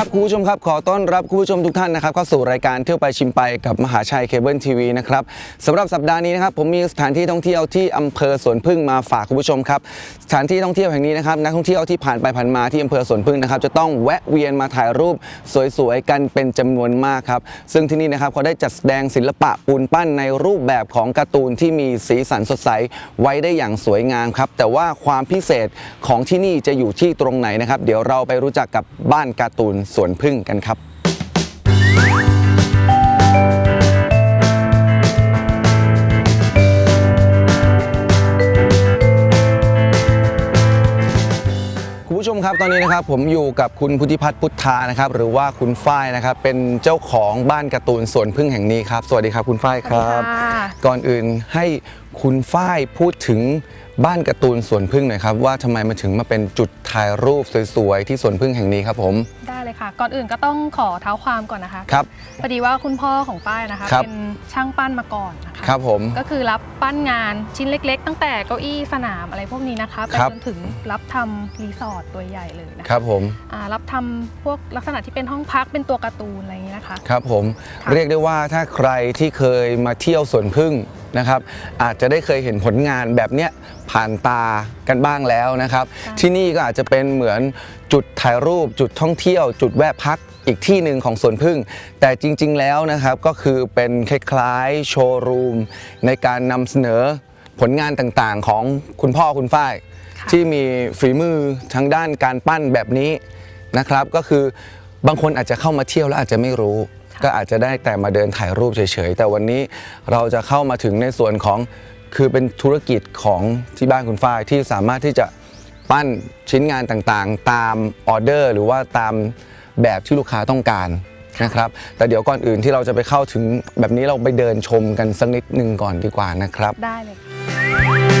ครับคุณผู้ชมครับขอต้อนรับคุณผู้ชมทุกท่านนะครับเข้าสู่รายการเที่ยวไปชิมไปกับมหาชัยเคเบิลทีวีนะครับสำหรับสัปดาห์นี้นะครับผมมีสถานที่ท่องเที่ยวที่อำเภอสวนพึ่งมาฝากคุณผู้ชมครับสถานที่ท่องเที่ยวแห่งนี้นะครับนักท่องเที่ยวที่ผ่านไปผ่านมาที่อำเภอสวนพึ่งนะครับจะต้องแวะเวียนมาถ่ายรูปสวยๆกันเป็นจำนวนมากครับซึ่งที่นี่นะครับเขาได้จัดแสดงศิลปะปูนปั้นในรูปแบบของการ์ตูนที่มีสีสันสดใสไว้ได้อย่างสวยงามครับแต่ว่าความพิเศษของที่นี่จะอยู่ที่ตรงไหนนะครับเดี๋ยวเราไปรู้จักกับบ้านการ์ตูนสวนพึ่งกันครับคุณผู้ชมครับตอนนี้นะครับผมอยู่กับคุณพุทธิพัฒน์พุทธานะครับหรือว่าคุณฝ้ายนะครับเป็นเจ้าของบ้านการ์ตูนสวนพึ่งแห่งนี้ครับ สวัสดีครับคุณฝ้ายครับสวัสดีค่ะก่อนอื่นให้คุณฝ้ายพูดถึง บ้านการ์ตูนสวนพึ่งหน่อยครับว่าทำไมมาถึงมาเป็นจุดถ่ายรูปสวยๆที่สวนพึ่งแห่งนี้ครับผม ได้เลยค่ะ ก่อนอื่นก็ต้องขอเท้าความก่อนนะคะครับ พอดีว่าคุณพ่อของป้ายนะคะ ครับ เป็นช่างปั้นมาก่อนนะคะ ครับผม ก็คือรับปั้นงานชิ้นเล็ก ๆ ตั้งแต่เก้าอี้สนามอะไรพวกนี้นะคะไปครับ จนถึงรับทำรีสอร์ทตัวใหญ่เลยนะคคะรับผมอ่ารับทำพวกลักษณะที่เป็นห้องพักเป็นตัวการ์ตูนอะไรอย่างนี้นะคะ ครับผม ค่ะ เรียกได้ว่าถ้าใครที่เคยมาเที่ยวสวนพึ่งนะครับ อาจจะได้เคยเห็นผลงานแบบเนี้ยผ่านตากันบ้างแล้วนะครับ ที่นี่ก็อาจจะเป็นเหมือนจุดถ่ายรูป จุดท่องเที่ยว จุดแวะพักอีกที่หนึ่งของสวนพึ่ง แต่จริง ๆ แล้วนะครับก็คือเป็นคล้ายๆโชว์รูม ในการนำเสนอผลงานต่างๆ ของคุณพ่อคุณฝ้ายค่ะที่มีฝีมือทางด้านการปั้นแบบนี้นะครับ ก็คือบางคนอาจจะเข้ามาเที่ยวแล้วอาจจะไม่รู้ ก็อาจจะได้แต่มาเดินถ่ายรูปเฉยๆ แต่วันนี้เราจะเข้ามาถึงในส่วนของคือเป็นธุรกิจของที่บ้านคุณฝ้ายที่สามารถที่จะปั้นชิ้นงานต่างๆ ตามออเดอร์ หรือว่าตามแบบที่ลูกค้าต้องการนะครับแต่เดี๋ยวก่อนอื่นที่เราจะไปเข้าถึงแบบนี้เราไปเดินชมกันสักนิดหนึ่งก่อนดีกว่านะครับ ได้เลยค่ะ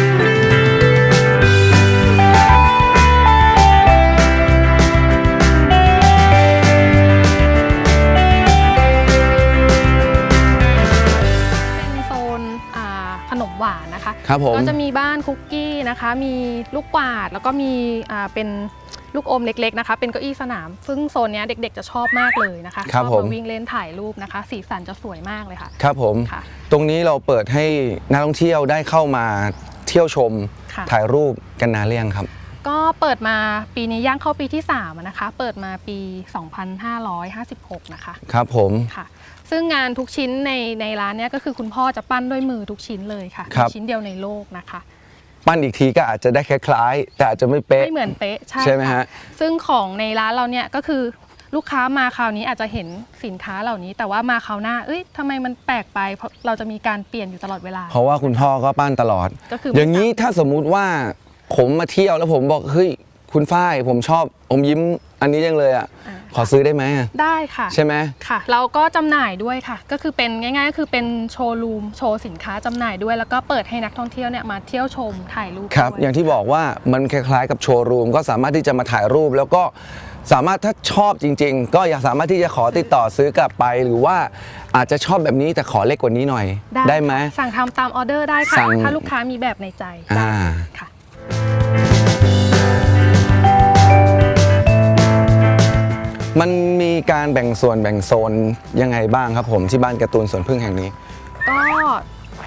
คะครับผมก็จะมีบ้านคุกกี้นะคะ มีลูกกวาดแล้วก็มีอ่าเป็นลูกอมเล็กๆนะคะ เป็นเก้าอี้สนาม ซึ่งโซนเนี้ยเด็กๆจะชอบมากเลยนะคะครับชอบผม มาวิ่งเล่นถ่ายรูปนะคะ สีสันจะสวยมากเลยค่ะ ครับผม ค่ะ ตรงนี้เราเปิดให้นักท่องเที่ยวได้เข้ามาเที่ยวชมค่ะ ถ่ายรูปกันนานเรียงครับ ก็เปิดมาปีนี้ย่างเข้าปีที่3อะนะคะ เปิดมาปี 2556 นะคะ ครับผมค่ะ ซึ่งงานทุกชิ้นในในร้านเนี้ยก็คือคุณพ่อจะปั้นด้วยมือทุกชิ้นเลยค่ะครับมีชิ้นเดียวในโลกนะคะ ปั้นอีกทีก็อาจจะได้คล้ายๆแต่อาจจะไม่เป๊ะไม่เหมือนเป๊ะใช่ใช่ไหมค่ฮะ ซึ่งของในร้านเราเนี่ยก็คือลูกค้ามาคราวนี้อาจจะเห็นสินค้าเหล่านี้ แต่ว่ามาคราวหน้า เอ้ยทำไมมันแปลกไปเพราะเราจะมีการเปลี่ยนอยู่ตลอดเวลา เพราะว่าคุณพ่อก็ปั้นตลอด ก็คือออย่างนี้ถ้าสมมุติว่า ผมมาเที่ยวแล้วผมบอกเฮ้ยคุณฝ้ายผมชอบอมยิ้มอันนี้ยังเลยอะอ่าขอซื้อได้ไหมอะได้ค่ะ ใช่ไหมค่ะ เราก็จำหน่ายด้วยค่ะ ก็คือเป็นง่ายๆก็คือเป็นโชว์รูมโชว์สินค้าจำหน่ายด้วย แล้วก็เปิดให้นักท่องเที่ยวเนี่ยมาเที่ยวชมถ่ายรูปครับ ด้วย อย่างที่บอกว่ามันคล้ายๆกับโชว์รูมก็สามารถที่จะมาถ่ายรูป แล้วก็สามารถถ้าชอบจริง ๆ ก็อยากสามารถที่จะขอติดต่อซื้อกลับไป หรือว่าอาจจะชอบแบบนี้แต่ขอเล็กกว่านี้หน่อยได้ไหม ค่ะสั่งทำตามออเดอร์ได้ค่ะ สั่งถ้าลูกค้ามีแบบในใจอ่าได้ค่ะ มันมีการแบ่งส่วนแบ่งโซนยังไงบ้างครับผมที่บ้านการ์ตูนสวนพึ่งแห่งนี้ ก็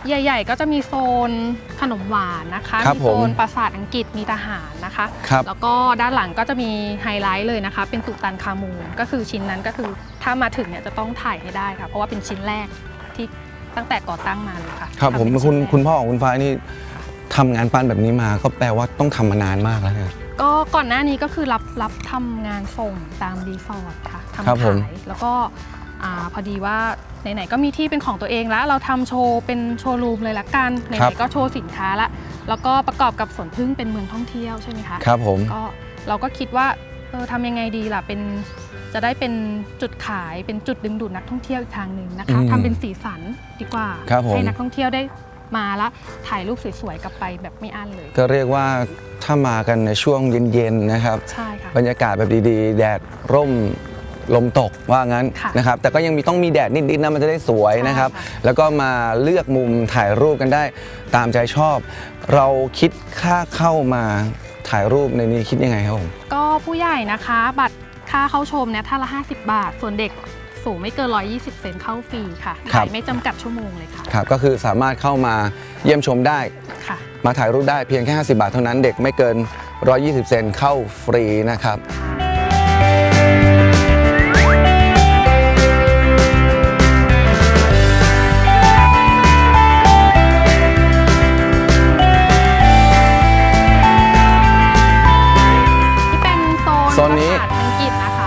ใหญ่ ๆ ก็จะมีโซนขนมหวานนะคะครับมีผมโซนปราสาทอังกฤษมีทหารนะคะ ครับแล้วก็ด้านหลังก็จะมีไฮไลท์เลยนะคะ เป็นตุตันคามูนก็คือชิ้นนั้นก็คือถ้ามาถึงเนี่ยจะต้องถ่ายให้ได้ค่ะ เพราะว่าเป็นชิ้นแรกที่ตั้งแต่ก่อตั้งมาเลยค่ะครับทำผมเป็นคุณชิ้นแรก คุณพ่อของคุณฟ้ายนี่ทำงานปั้นแบบนี้มาก็แปลว่าต้องทำมานานมากแล้วเนี่ย ก็ก่อนหน้านี้ก็คือรับรับทำงานส่งตามรีสอร์ทค่ะทำครับผมขายแล้วก็อาพอดีว่าไหนๆก็มีที่เป็นของตัวเองแล้วเราทำโชว์เป็นโชว์รูมเลยละกันไหนๆก็โชว์สินค้าละแล้วก็ประกอบกับสวนพึ่งเป็นเมืองท่องเที่ยวใช่ไหมคะ ครับผม ก็เราก็คิดว่าเออทำยังไงดีล่ะเป็นจะได้เป็นจุดขายเป็นจุดดึงดูดนักท่องเที่ยวอีกทางหนึ่งนะคะอืมทำเป็นสีสันดีกว่า ครับผม ให้นักท่องเที่ยวได้ มาละถ่ายรูปสวยๆกลับไปแบบไม่อั้นเลย ก็เรียกว่าถ้ามากันในช่วงเย็นๆนะครับ ใช่ค่ะ บรรยากาศแบบดีๆ แดดร่มลมตกว่างั้นค่ะนะครับ แต่ก็ยังมีต้องมีแดดนิดๆนะมันจะได้สวยนะครับ ใช่ค่ะ แล้วก็มาเลือกมุมถ่ายรูปกันได้ตามใจชอบ เราคิดค่าเข้ามาถ่ายรูปในนี้คิดยังไงครับผม ก็ผู้ใหญ่นะคะ บัตรค่าเข้าชมเนี่ยท่านละ 50 บาท ส่วนเด็ก สูงไม่เกิน 120 เซนเข้าฟรีค่ะครับถ่ายไม่จำกัดชั่วโมงเลยค่ะ ครับก็คือสามารถเข้ามาเยี่ยมชมได้ ค่ะ มาถ่ายรูปได้เพียงแค่ 50 บาทเท่านั้นเด็กไม่เกิน 120 เซนเข้าฟรีนะครับ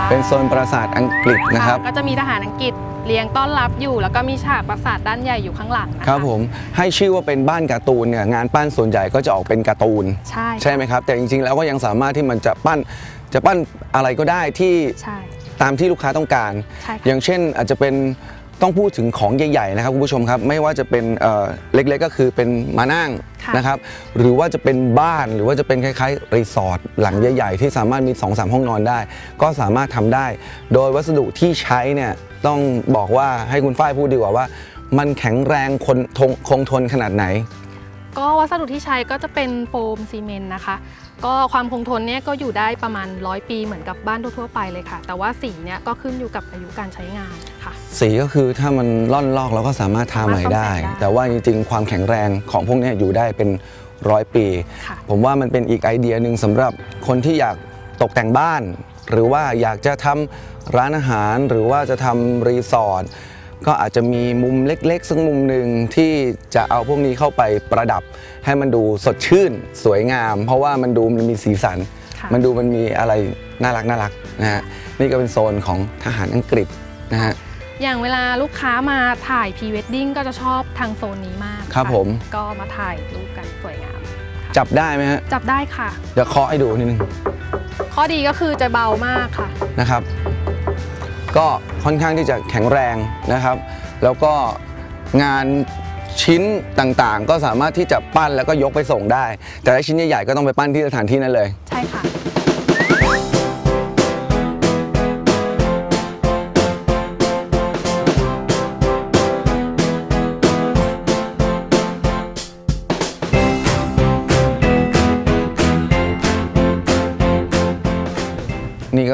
เป็นโซนปราสาทอังกฤษนะครับ ก็จะมีทหารอังกฤษเลี้ยงต้อนรับอยู่แล้วก็มีฉากปราสาทด้านใหญ่อยู่ข้างหลังนะคะครับผมให้ชื่อว่าเป็นบ้านการ์ตูนเนี่ยงานปั้นส่วนใหญ่ก็จะออกเป็นการ์ตูน ใช่ใช่ไหมครับ แต่จริงๆแล้วก็ยังสามารถที่มันจะปั้นจะปั้นอะไรก็ได้ที่ใช่ตามที่ลูกค้าต้องการใช่ค่ะอย่างเช่นอาจจะเป็น ต้องพูดถึงของใหญ่ๆนะครับคุณผู้ชมครับไม่ว่าจะเป็นเอ่อเล็กๆก็คือเป็นมานั่งค่ะ นะครับหรือว่าจะเป็นบ้านหรือว่าจะเป็นคล้ายๆรีสอร์ทหลังใหญ่ๆ ที่สามารถมี 2-3 ห้องนอนได้ ก็สามารถทำได้ โดยวัสดุที่ใช้เนี่ยต้องบอกว่าให้คุณฝ้ายพูดดีกว่าว่า มันแข็งแรงคนทงคงทนขนาดไหน ก็วัสดุที่ใช้ก็จะเป็นโฟมซีเมนต์นะคะ ก็ความคงทนเนี่ยก็อยู่ได้ประมาณ 100 ปีเหมือนกับบ้านทั่วๆไปเลยค่ะ แต่ว่าสีเนี่ยก็ขึ้นอยู่กับอายุการใช้งานค่ะ สีก็คือถ้ามันล่อนลอกเราก็สามารถทาใหม่ได้สามารถซ่อมแซมได้แต่ว่าจริงๆ ความแข็งแรงของพวกเนี้ยอยู่ได้เป็นร้อยปีค่ะผมว่ามันเป็นอีกไอเดียหนึ่งสำหรับคนที่อยากตกแต่งบ้าน หรือว่าอยากจะทำร้านอาหารหรือว่าจะทำรีสอร์ท ก็อาจจะมีมุมเล็กๆสักมุมหนึ่งที่จะเอาพวกนี้เข้าไปประดับ ให้มันดูสดชื่นสวยงาม เพราะว่ามันดูมันมีสีสันค่ะมันดูมันมีอะไรน่ารักน่ารักนะฮะนี่ก็เป็นโซนของทหารอังกฤษนะฮะอย่างเวลาลูกค้ามาถ่ายพรีเวดดิ้งก็จะชอบทางโซนนี้มากครับะผมก็มาถ่ายรูปกันสวยงามค่ะจับได้ไหมฮะจับได้ค่ะ เดี๋ยวเคาะให้ดูนิดนึงข้อดีก็คือจะเบามากค่ะนะครับ ก็ค่อนข้างที่จะแข็งแรงนะครับ แล้วก็งานชิ้นต่างๆ ก็สามารถที่จะปั้นแล้วก็ยกไปส่งได้ แต่ถ้าชิ้นใหญ่ๆก็ต้องไปปั้นที่สถานที่นั้นเลย ใช่ค่ะ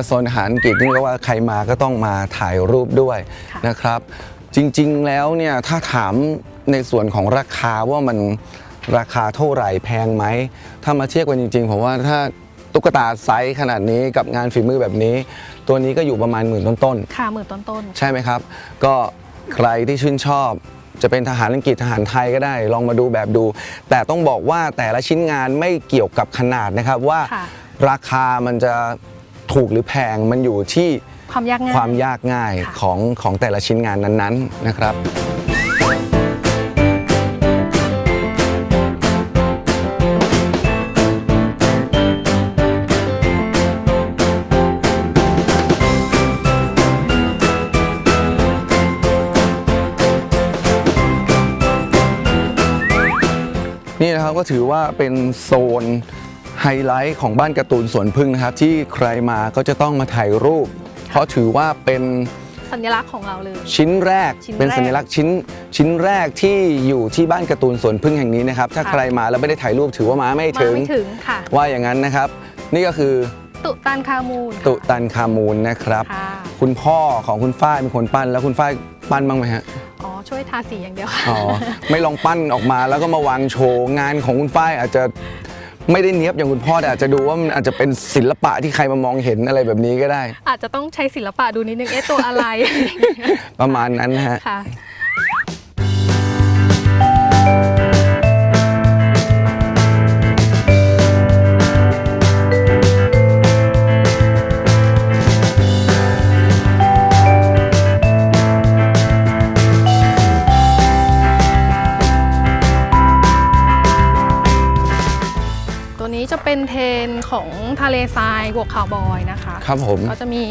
โซนอาหารอังกฤษนี่ก็ว่าใครมาก็ต้องมาถ่ายรูปด้วยนะครับ จริงๆแล้วเนี่ยถ้าถามในส่วนของราคาว่ามันราคาเท่าไหร่แพงไหม ถ้ามาเทียบกันจริงๆ ผมว่าถ้าตุ๊กตาไซส์ขนาดนี้กับงานฝีมือแบบนี้ ตัวนี้ก็อยู่ประมาณหมื่นต้นๆ ค่ะหมื่นต้นใช่ไหมครับ ก็ใครที่ชื่นชอบ จะเป็นทหารอังกฤษทหารไทยก็ได้ ลองมาดูแบบดู แต่ต้องบอกว่าแต่ละชิ้นงานไม่เกี่ยวกับขนาดนะครับว่าราคามันจะ ถูกหรือแพงมันอยู่ที่ๆความยากง่าย ความยากง่ายค่ะ ของของแต่ละชิ้นงานนั้นๆนะครับ นี่นะครับก็ถือว่าเป็นโซน ไฮไลท์ของบ้านการ์ตูนสวนพึ่งนะครับ ที่ใครมาก็จะต้องมาถ่ายรูป เพราะถือว่าเป็นสัญลักษณ์ของเราเลย ชิ้นแรกชิ้นแรก เป็นสัญลักษณ์ชิ้นชิ้นแรกที่อยู่ที่บ้านการ์ตูนสวนพึ่งแห่งนี้นะครับ ถ้าค่ะใครมาแล้วไม่ได้ถ่ายรูปถือว่ามาไม่มาถึง ไม่ถึงค่ะ ว่าอย่างนั้นนะครับ นี่ก็คือตุตันคามูนค่ะตุตันคามูนนะครับ ค่ะคุณพ่อของคุณฝ้ายเป็นคนปั้น แล้วคุณฝ้ายปั้นบ้างไหมฮะ อ๋อช่วยทาสีอย่างเดียวค่ะ อ๋อ ไม่ลองปั้นออกมาแล้วก็มาวางโชว์ งานของคุณฝ้ายอาจจะ ไม่ได้เนี้ยบอย่างคุณพ่อแต่อาจจะดูว่ามันอาจจะเป็นศิลปะที่ใครมามองเห็นอะไรแบบนี้ก็ได้ อาจจะต้องใช้ศิลปะดูนิดนึงเอ๊ะตัวอะไร ประมาณนั้นนะฮะ ค่ะ ทะเลทรายบวกคาวบอยนะคะครับผมก็จะมี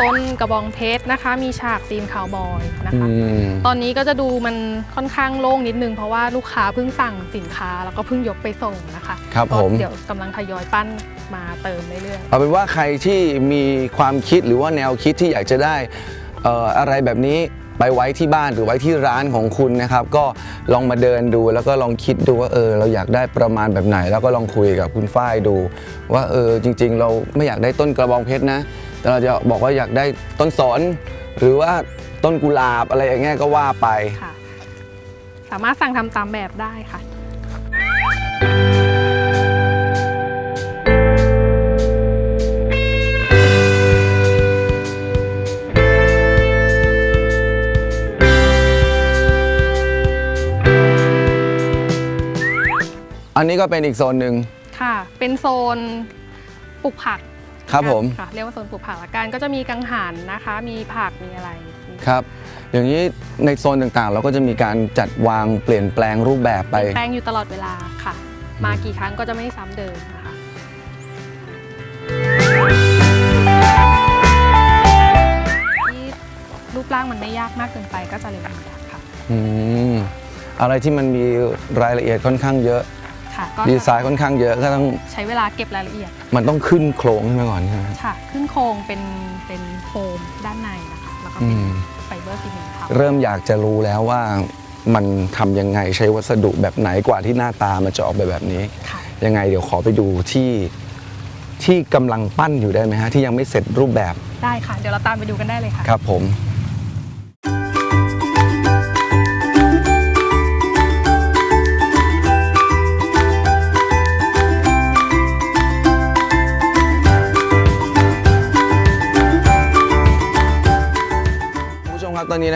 ต้นกระบองเพชรนะคะ มีฉากธีมคาวบอยนะอืคะมตอนนี้ก็จะดูมันค่อนข้างโล่งนิดนึง เพราะว่าลูกค้าเพิ่งสั่งสินค้าแล้วก็เพิ่งยกไปส่งนะคะครับก็ผมเดี๋ยวกำลังทยอยปั้นมาเติมเรื่อยเอาเป็นว่าใครที่มีความคิดหรือว่าแนวคิดที่อยากจะได้เอ่ออะไรแบบนี้ ไปไว้ที่บ้านหรือไว้ที่ร้านของคุณนะครับ ก็ลองมาเดินดูแล้วก็ลองคิดดูว่าเออ เราอยากได้ประมาณแบบไหน แล้วก็ลองคุยกับคุณฝ้ายดู ว่าเออจริง ๆ เราไม่อยากได้ต้นกระบองเพชรนะ แต่เราจะบอกว่าอยากได้ต้นสนหรือว่าต้นกุหลาบอะไรอย่างเงี้ยก็ว่าไป ค่ะ สามารถสั่งทำตามแบบได้ค่ะ อันนี้ก็เป็นอีกโซนหนึ่งค่ะ เป็นโซนปลูกผักครับผมค่ะเรียกว่าโซนปลูกผักละกันก็จะมีกังหันนะคะ มีผักมีอะไรมีครับ อย่างนี้ในโซนต่างๆ เราก็จะมีการจัดวางเปลี่ยนแปลงรูปแบบไปแปลงอยู่ตลอดเวลาค่ะ มากี่ครั้งก็จะไม่ซ้ำเดิมนะคะที่รูปร่างมันไม่ยากมากเกินไปก็จะเรียนรู้ค่ะอืมอะไรที่มันมีรายละเอียดค่อนข้างเยอะ ค่ะก็ดีไซน์ค่อนข้างเยอะก็ต้องใช้เวลาเก็บรายละเอียด มันต้องขึ้นโครงขึ้นมาก่อนใช่ไหมค่ะ ขึ้นโครงเป็นเป็นโฟมด้านในนะคะแล้วก็อืเป็นมไฟเบอร์ซีเมนต์ค่ะเริ่มอยากจะรู้แล้วว่ามันทำยังไงใช้วัสดุแบบไหนกว่าที่หน้าตามันจะออกไปแบบนี้ค่ะยังไงเดี๋ยวขอไปดูที่ที่กำลังปั้นอยู่ได้ไหมฮะที่ยังไม่เสร็จรูปแบบได้ค่ะ เดี๋ยวเราตามไปดูกันได้เลยค่ะ ครับผม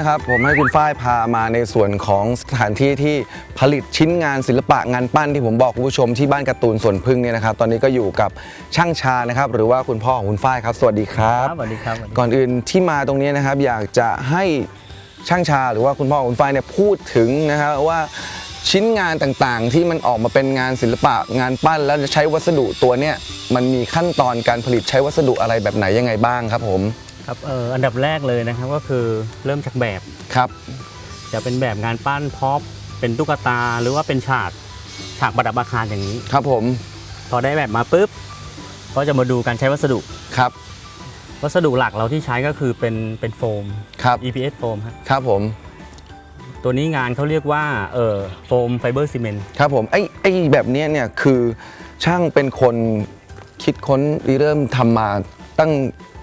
นนี้นะครับผมให้คุณฝ้ายพามาในส่วนของสถานที่ที่ผลิตชิ้นงานศิลปะงานปั้นที่ผมบอกคุณผู้ชมที่บ้านการ์ตูนสวนพึ่งเนี่ยนะครับตอนนี้ก็อยู่กับช่างชานะครับหรือว่าคุณพ่อของคุณฝ้ายครับ สวัสดีครับ สวัสดีครับสวัสดีก่อนอื่นที่มาตรงนี้นะครับ อยากจะให้ช่างชาหรือว่าคุณพ่อของคุณฝ้ายเนี่ยพูดถึงนะครับว่าชิ้นงานต่างๆ ที่มันออกมาเป็นงานศิลปะงานปั้น แล้วจะใช้วัสดุตัวเนี้ยมันมีขั้นตอนการผลิตใช้วัสดุอะไรแบบไหนยังไงบ้างครับผม ครับเอ่ออันดับแรกเลยนะครับก็คือเริ่มจากแบบ ครับ จะเป็นแบบงานปั้นพ็อปเป็นตุ๊กตาหรือว่าเป็นฉากฉากประดับอาคารอย่างนี้ ครับผม พอได้แบบมาปุ๊บก็จะมาดูการใช้วัสดุ ครับ วัสดุหลักเราที่ใช้ก็คือเป็นเป็นโฟม ครับ EPS โฟมครับครับผม ตัวนี้งานเขาเรียกว่าเอ่อโฟมไฟเบอร์ซีเมนต์ครับผม ไอ้ไอ้แบบเนี้ยเนี่ยคือช่างเป็นคนคิดค้นริเริ่มทำมาตั้ง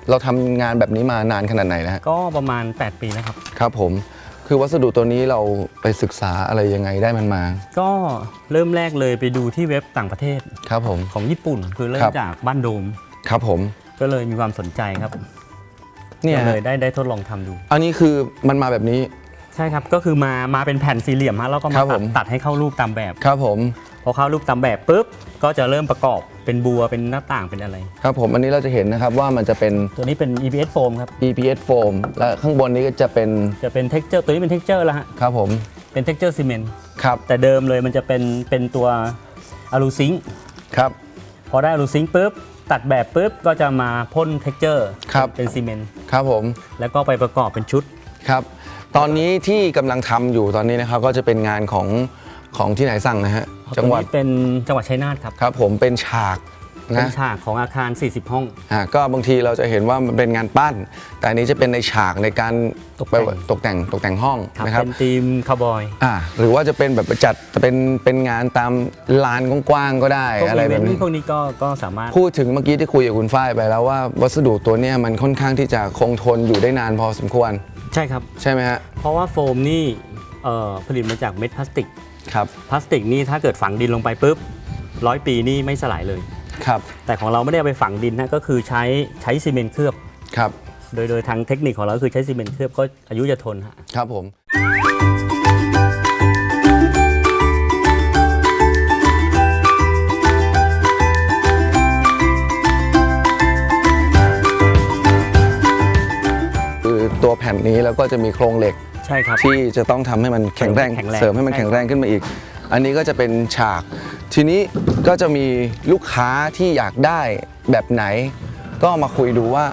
เราทำงานแบบนี้มานานขนาดไหนนะฮะก็ประมาณ 8 ปีแล้วครับ ครับผม คือวัสดุตัวนี้เราไปศึกษาอะไรยังไงได้มันมา ก็เริ่มแรกเลยไปดูที่เว็บต่างประเทศครับผม ของญี่ปุ่น คือเริ่ครัมบจากบ้านโดม ครับผม ก็เลยมีความสนใจครับเนี่ยก็เลยได้ได้ทดลองทำดู อันนี้คือมันมาแบบนี้ ใช่ครับ ก็คือมามาเป็นแผ่นสี่เหลี่ยมฮะแล้วก็ครัมาบผตัดม ตัดให้เข้ารูปตามแบบ ครับผม พอเข้ารูปตามแบบปุ๊บก็จะเริ่มประกอบ เป็นบัวเป็นหน้าต่างเป็นอะไร ครับผมอันนี้เราจะเห็นนะครับว่ามันจะเป็น ตัวนี้เป็น EPS foam ครับ EPS foam และข้างบนนี้ก็จะเป็นจะเป็น texture ตัวนี้เป็น texture แล้วฮะครับผมเป็น texture cement ครับแต่เดิมเลยมันจะเป็นเป็นตัวอะลูซิงค์ครับ พอได้อะลูซิงค์ปุ๊บตัดแบบปุ๊บก็จะมาพ่น texture ครับ เป็นซีเมนต์ครับผมแล้วก็ไปประกอบเป็นชุด ครับ ตอนนี้ที่กำลังทำอยู่ตอนนี้นะครับก็จะเป็นงานของ ของที่ไหนสั่งนะฮะจังหวัดตัวนี้เป็นจังหวัดชัยนาทครับครับ ผมเป็นฉากเป็นนะฉากของอาคาร 40 ห้อง อ่าก็บางทีเราจะเห็นว่ามันเป็นงานปั้น แต่อันนี้จะเป็นในฉากในการตกแต่ง ไปตกแต่งตกแต่งห้องครับนะครับ เป็นทีมคาวบอย อ่าหรือว่าจะเป็นแบบจัดเป็นเป็นงานตามลานกว้างๆก็ได้พวกอะไรอีเวแบนบต์นี้พวกนี้ก็ก็สามารถ พูดถึงเมื่อกี้ที่คุยกับคุณฝ้ายไปแล้วว่าวัสดุตัวเนี้ยมันค่อนข้างที่จะคงทนอยู่ได้นานพอสมควร ใช่ครับ ใช่ไหมฮะ เพราะว่าโฟมนี่เอ่อผลิตมาจากเม็ดพลาสติก ครับพลาสติกนี่ถ้าเกิดฝังดินลงไปปุ๊บร้อยปีนี่ไม่สลายเลย ครับ แต่ของเราไม่ได้เอาไปฝังดินนะก็คือใช้ใช้ซีเมนต์เคลือบ ครับ โดยโดยทางเทคนิคของเราก็คือใช้ซีเมนต์เคลือบก็อายุจะทนฮะ ครับผม คือตัวแผ่นนี้แล้วก็จะมีโครงเหล็ก ใช่ครับที่จะต้องทำให้มันแข็งแรงแข็งแรงเสริมให้มันใช่แข็งแรงขึ้นมาอีก อันนี้ก็จะเป็นฉาก ทีนี้ก็จะมีลูกค้าที่อยากได้แบบไหน ก็มาคุยดูว่า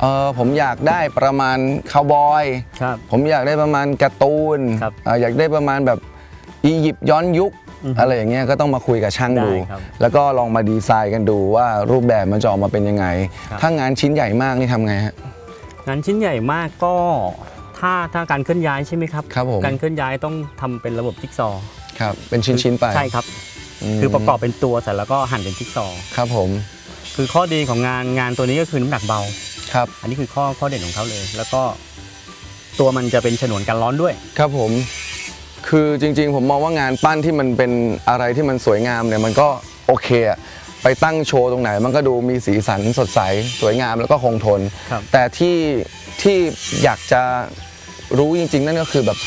เออผมอยากได้ประมาณคาวบอยครับผมอยากได้ประมาณการ์ตูนครับเอ่ออยากได้ประมาณแบบอียิปต์ย้อนยุคอือฮึอะไรอย่างเงี้ยก็ต้องมาคุยกับช่างดูได้ครับแล้วก็ลองมาดีไซน์กันดูว่ารูปแบบมันจะออกมาเป็นยังไงครับถ้างานชิ้นใหญ่มากนี่ทำไงฮะงานชิ้นใหญ่มากก็ท ถ้าถ้าการเคลื่อนย้ายใช่ไหมครับ ครับผมการเคลื่อนย้ายต้องทำเป็นระบบจิ๊กซอว์ครับ เป็นชิ้นๆไปใช่ครับ มคือประกอบเป็นตัวเสร็จแล้วก็หั่นเป็นจิ๊กซอว์ครับผมคือข้อดีของงานงานตัวนี้ก็คือน้ำหนักเบา ครับอันนี้คือข้อข้อเด่นของเขาเลย แล้วก็ตัวมันจะเป็นฉนวนกันร้อนด้วย ครับผม คือจริงๆ ผมมองว่างานปั้นที่มันเป็นอะไรที่มันสวยงามเนี่ยมันก็โอเคอะไปตั้งโชว์ตรงไหน มันก็ดูมีสีสันสดใส สวยงามแล้วก็คงทน ครับ แต่ที่ที่อยากจะ รู้จริง ๆ นั่นก็คือแบบ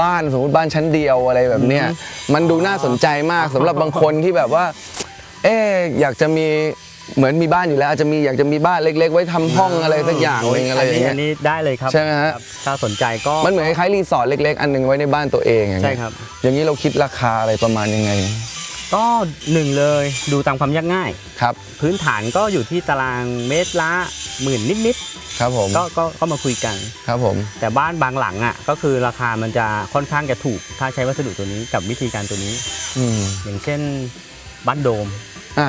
บ้านสมมติบ้านชั้นเดียวอะไรแบบเนี้ยมันดูน่าสนใจมากสำหรับบางคนที่แบบว่า เอ๊ะอยากจะมีเหมือนมีบ้านอยู่แล้วอาจจะมีอยากจะมีบ้านเล็ก ๆ ไว้ทำห้องอะไรสักอย่างหนึงอะไรอย่างเงี้ยนนี้ได้เลยครับใช่ไหมฮะ ครับถ้าสนใจก็ มันเหมือนคล้ายๆรีสอร์ทเล็ก ๆ อันหนึงไว้ในบ้านตัวเองอย่างใช่เงี้ยครับ อย่างนี้เราคิดราคาอะไรประมาณยังไงก็หนึ่งเลยดูตามความยากง่าย ครับ พื้นฐานก็อยู่ที่ตารางเมตรละ หมื่นนิดครับผมๆก็ก็ก็มาคุยกัน ครับผมแต่บ้านบางหลังอะก็คือราคามันจะค่อนข้างจะถูก ถ้าใช้วัสดุตัวนี้กับวิธีการตัวนี้ อืมอย่างเช่นบ้านโดม อะ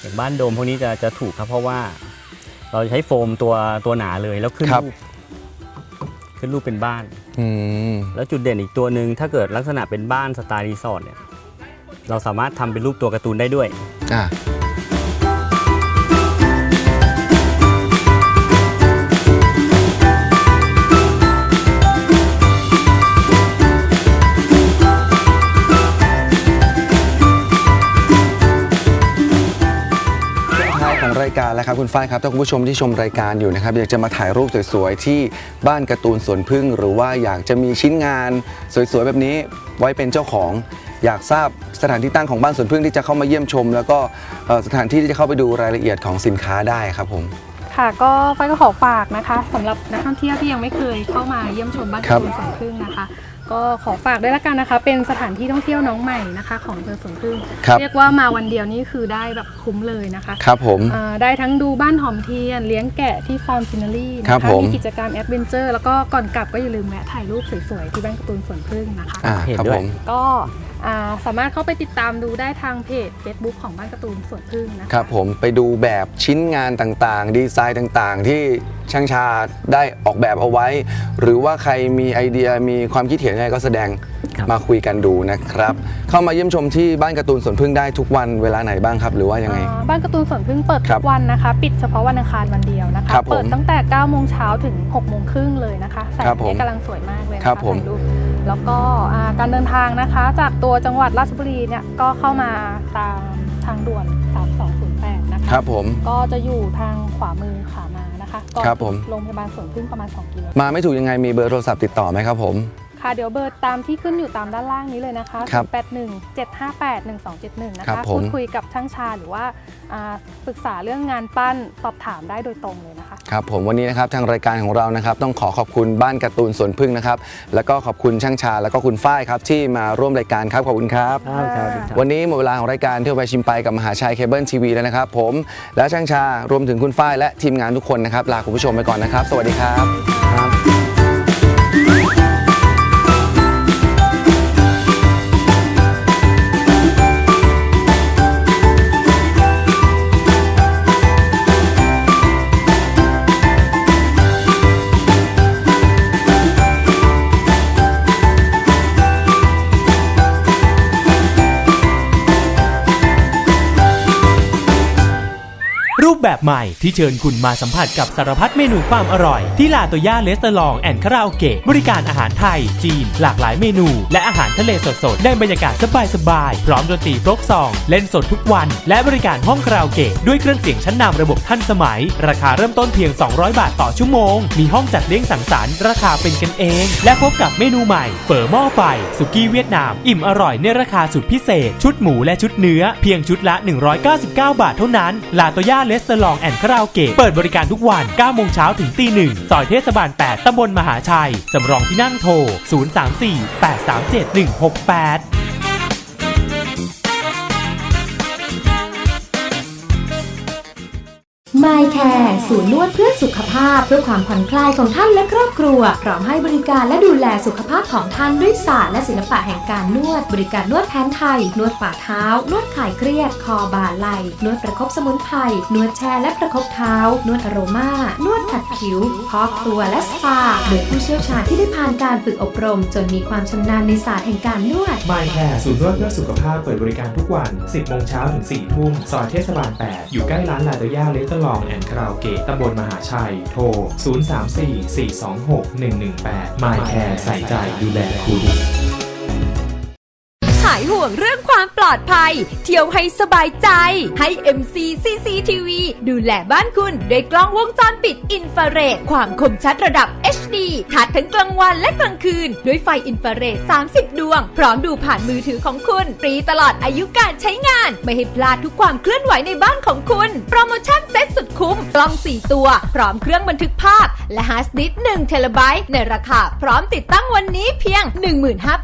อย่างบ้านโดมพวกนี้จะจะถูกครับ เพราะว่าเราใช้โฟมตัวตัวหนาเลยแล้วขึ้นรูปขึ้นรูปเป็นบ้าน อืมแล้วจุดเด่นอีกตัวหนึ่งถ้าเกิดลักษณะเป็นบ้านสไตล์รีสอร์ทเนี่ยเราสามารถทำเป็นรูปตัวการ์ตูนได้ด้วย อะ รายการแล้วครับคุณฝ้ายครับถ้าคุณผู้ชมที่ชมรายการอยู่นะครับอยากจะมาถ่ายรูปสวยๆที่บ้านการ์ตูนสวนพึ่ง หรือว่าอยากจะมีชิ้นงานสวยๆแบบนี้ไว้เป็นเจ้าของ อยากทราบสถานที่ตั้งของบ้านสวนพึ่งที่จะเข้ามาเยี่ยมชม แล้วก็เอ่อสถานที่ที่จะเข้าไปดูรายละเอียดของสินค้าได้ครับผม ค่ะก็ไฟก็ขอฝากนะคะสำหรับนักท่องเที่ยวที่ยังไม่เคยเข้ามาเยี่ยมชมบ้านครักาบร์ตูนสวนพึ่งนะคะ ก็ขอฝากด้วยละกันนะคะ เป็นสถานที่ท่องเที่ยวน้องใหม่นะคะของอำเภอสวนพึ่งครับเรียกว่ามาวันเดียวนี่คือได้แบบคุ้มเลยนะคะครับผมอ่าได้ทั้งดูบ้านหอมเทียน เลี้ยงแกะที่ฟาร์มซินารีนะครัคะบผม มีกิจกรรมแอดเวนเจอร์แล้วก็ก่อนกลับก็อย่าลืมแวะถ่ายรูปสวยๆที่บ้านการ์ตูนสวนพึ่งนะคะ อ่าเห็นครับด้ผวยมก็อ่า สามารถเข้าไปติดตามดูได้ทางเพจ Facebook ของบ้านการ์ตูนสวนพึ่งนะคะครับผมไปดูแบบชิ้นงานต่างๆ ดีไซน์ต่างๆ ที่ช่างชาได้ออกแบบเอาไว้ หรือว่าใครมีไอเดียมีความคิดเห็นอะไรก็แสดงครับมาคุยกันดูนะครับ เข้ามาเยี่ยมชมที่บ้านการ์ตูนสวนพึ่งได้ทุกวันเวลาไหนบ้างครับ หรือว่ายังไง อ่าบ้านการ์ตูนสวนพึ่งเปิดครัทุบกวันนะคะ ปิดเฉพาะวันอังคารวันเดียวนะคะ ครับผมเปิดตั้งแต่9โมงเช้าถึง6โมงครึ่งเลยนะคะแสงครับผมเนี่ยกำลังสวยมากเลยนะครัคะบผม ถ่ายรูป แล้วก็อ่าการเดินทางนะคะจากตัวจังหวัดราชบุรีเนี่ยก็เข้ามาตามทางด่วน 3208 นะคะครับผมก็จะอยู่ทางขวามือขามานะคะก่อนครับผมถึงโรงพยาบาลสวนพึ่งประมาณ 2 กิโล มาไม่ถูกยังไงมีเบอร์โทรศัพท์ติดต่อไหมครับผมค่ะ เดี๋ยวเบอร์ตามที่ขึ้นอยู่ตามด้านล่างนี้เลยนะคะครับ081 758 1271 นะครัคะบผม พูดคุยกับช่างชาหรือว่าอ่าปรึกษาเรื่องงานปั้นสอบถามได้โดยตรงเลยนะคะ ครับผมวันนี้นะครับทางรายการของเรานะครับต้องขอขอบคุณบ้านการ์ตูนสวนพึ่งนะครับแล้วก็ขอบคุณช่างชาแล้วก็คุณฝ้ายครับที่มาร่วมรายการครับขอบคุณครับ ครับครับครับ วันนี้หมดเวลาของรายการเที่ยวไปชิมไปกับมหาชัยเคเบิลทีวีแล้วนะครับ ผมและช่างชารวมถึงคุณฝ้ายและทีมงานทุกคนนะครับลาคุณผู้ชมไปก่อนนะครับ สวัสดีครับ แบบใหม่ที่เชิญคุณมาสัมผัสกับสารพัดเมนูความอร่อย ที่ลาโตย่าเลสเตอร์ลองแอนคาราโอเกะบริการอาหารไทย จีน หลากหลายเมนู และอาหารทะเลสดๆ ได้บรรยากาศสบายๆ พร้อมดนตรีฟกซอง เล่นสดทุกวัน และบริการห้องคาราโอเกะด้วยเครื่องเสียงชั้นนำระบบทันสมัย ราคาเริ่มต้นเพียง 200 บาทต่อชั่วโมง มีห้องจัดเลี้ยงสังสรรค์ราคาเป็นกันเอง และพบกับเมนูใหม่เฝอหม้อไฟสุกี้เวียดนาม อิ่มอร่อยในราคาสุดพิเศษ ชุดหมูและชุดเนื้อ เพียงชุดละ 199 บาทเท่านั้นลาโตย่าเลสเตอร์ลองแอนคาราโอเกะเปิดบริการทุกวัน 9 โมงเช้าถึงตีหนึ่งซอยเทศบาล 8ตำบลมหาชัย สำรองที่นั่งโทร 034 837 168 My Care ศูนย์นวดเพื่อสุข ภาพเพื่อความผ่อนคลายของท่านและครอบครัว พร้อมให้บริการและดูแลสุขภาพของท่านด้วยศาสตร์และศิลปะแห่งการนวด บริการนวดแผนไทย นวดฝ่าเท้า นวดคลายเครียด คอบ่าไหล่นวดประคบสมุนไพรนวดแช่และประคบเท้า นวดอโรมานวดขัดผิวพอกตัวและสปาโดยผู้เชี่ยวชาญที่ได้ผ่านการฝึกอบรม จนมีความชำนาญในศาสตร์แห่งการนวด My Care ศูนย์นวดเพื่อสุขภาพเปิดบริการทุกวัน 10โมงเช้าถึง4ทุ่มซอยเทศบาล 8 อยู่ใกล้ร้านลาโตย่าเลตลองแอนด์คาราโอเกะตำบลมหาชัยโทร 034-426-118 My Care ใส่ใจดูแลคุณหาย วงเรื่องความปลอดภัย เที่ยวให้สบายใจ ให้ MC CCTV ดูแลบ้านคุณด้วยกล้องวงจรปิดอินฟราเรดความคมชัดระดับ HD ทัดทั้งกลางวันและกลางคืน ด้วยไฟอินฟราเรด 30 ดวง พร้อมดูผ่านมือถือของคุณฟรีตลอดอายุการใช้งาน ไม่ให้พลาดทุกความเคลื่อนไหวในบ้านของคุณ โปรโมชั่นเซ็ตสุดคุ้มกล้อง 4 ตัว พร้อมเครื่องบันทึกภาพ และฮาร์ดดิสก์1เทราไบต์ในราคา พร้อมติดตั้งวันนี้เพียง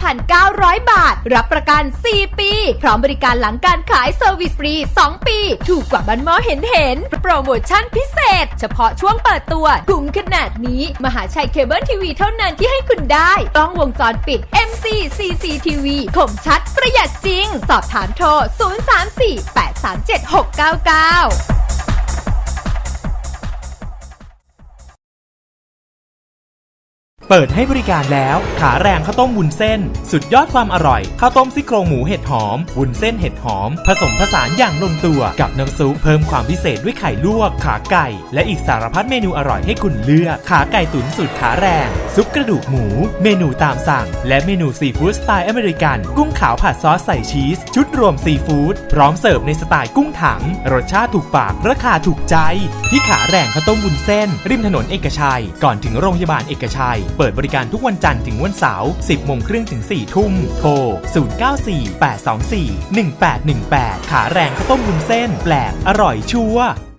15,900 บาท รับประกัน4ปี พร้อมบริการหลังการขายเซอร์วิสฟรี 2 ปี ถูกกว่าบันมอเห็นเห็น โปรโมชั่นพิเศษ เฉพาะช่วงเปิดตัวคุ้มขนาดนี้ มหาชัยเคเบิลทีวีเท่านั้นที่ให้คุณได้กล้องวงจรปิด MC CCTV คมชัดประหยัดจริง สอบถามโทร 034 837 699 เปิดให้บริการแล้ว ขาแรงข้าวต้มวุ้นเส้น สุดยอดความอร่อยข้าวต้มซี่โครงหมูเห็ดหอมวุ้นเส้นเห็ดหอม ผสมผสานอย่างลงตัวกับน้ำซุปเพิ่มความพิเศษด้วยไข่ลวก ขาไก่ และอีกสารพัดเมนูอร่อยให้คุณเลือก ขาไก่ตุ๋นสูตรขาแรง ซุปกระดูกหมู เมนูตามสั่ง และเมนูซีฟู้ดสไตล์อเมริกัน กุ้งขาวผัดซอสใส่ชีส ชุดรวมซีฟู้ดพร้อมเสิร์ฟในสไตล์กุ้งถัง รสชาติถูกปากราคาถูกใจ ที่ขาแรงข้าวต้มวุ้นเส้น ริมถนนเอกชัย ก่อนถึงโรงพยาบาลเอกชัยเปิดบริการทุกวันจันทร์ถึงวันเสาร์ 10 โมงครึ่งถึง 4 ทุ่ม โทร 094 824 1818 ขาแรงข้าวต้มวุ้นเส้น แปลก อร่อยชัวร์